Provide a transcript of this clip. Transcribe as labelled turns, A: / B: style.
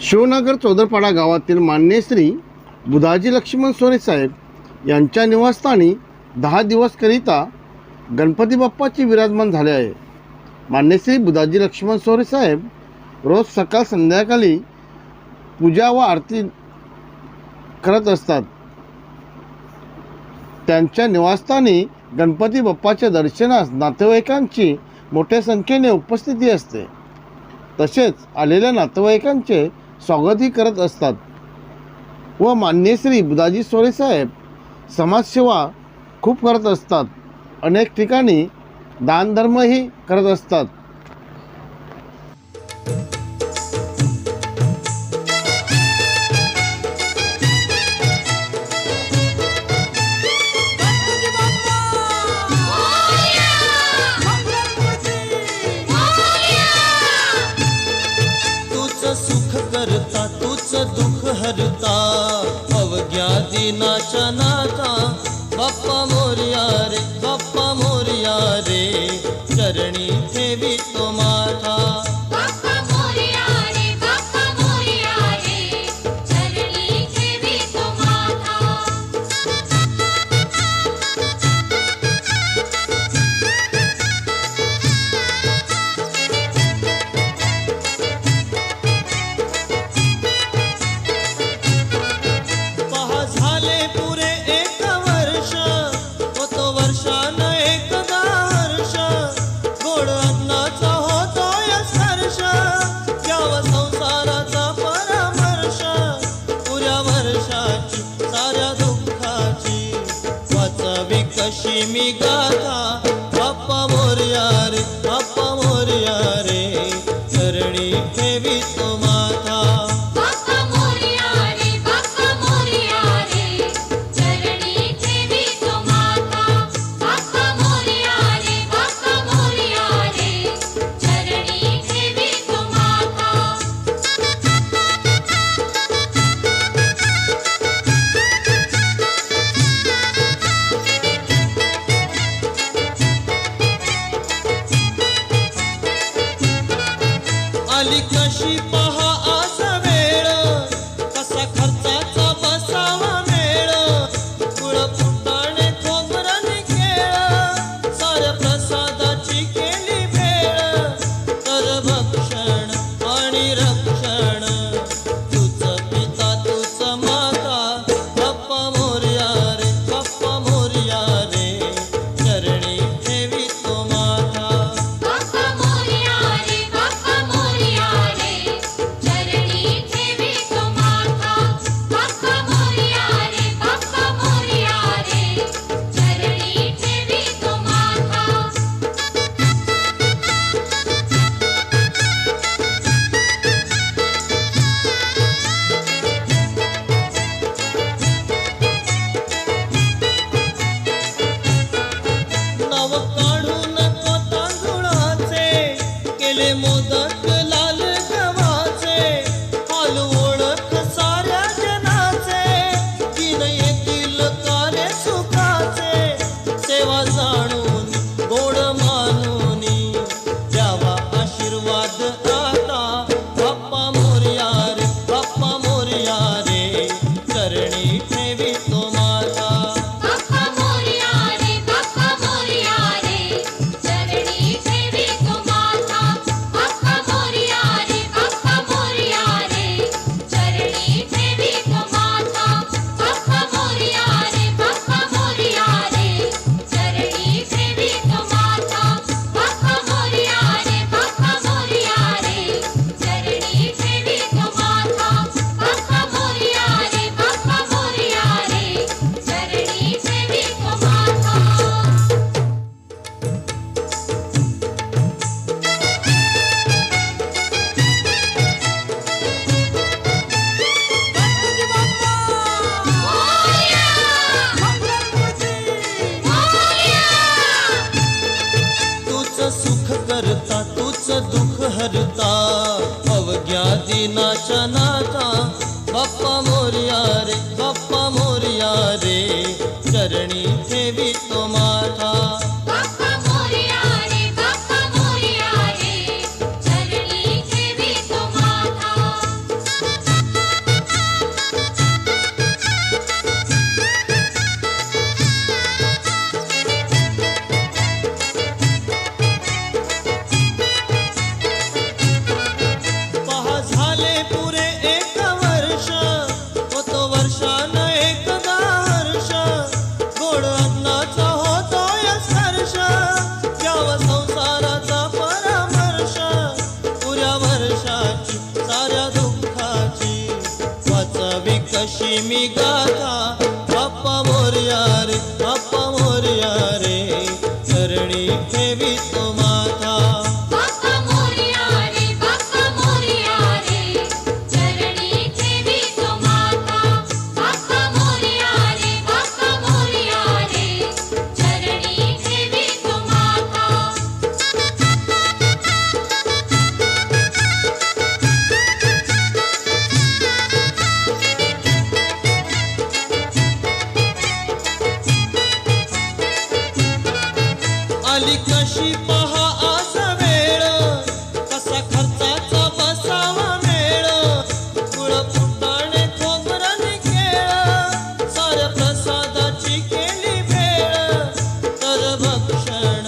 A: शिवनगर चौदरपाडा गावातील मान्य श्री बुधाजी लक्ष्मण सोने साहेब यांच्या निवासस्थानी दहा दिवसकरिता गणपती बाप्पाचे विराजमान झाले आहे. मान्य श्री बुधाजी लक्ष्मण सोने साहेब रोज सकाळ संध्याकाळी पूजा व आरती करत असतात. त्यांच्या निवासस्थानी गणपती बाप्पाच्या दर्शनास नातेवाईकांची मोठ्या संख्येने उपस्थिती असते. तसेच आलेल्या नातेवाईकांचे स्वागतही करत असतात. व मान्य श्री बुधाजी सोरे साहेब समाजसेवा खूप करत असतात. अनेक ठिकाणी दानधर्मही करत असतात.
B: हरता अवघ्या दिनाच्या नाता. बाप्पा मोर्या रे बाप्पा मोर्या रे चरणी ठेवी तो माथा कशी मी गाथा बाप्पा मोर्या रे बाप्पा मोर्या रे चरणी ठेवी तो
C: she चरणी
B: ठेवितो दुःखाची वाचावी कशी मी गाथा बाप्पा मोर्या शासन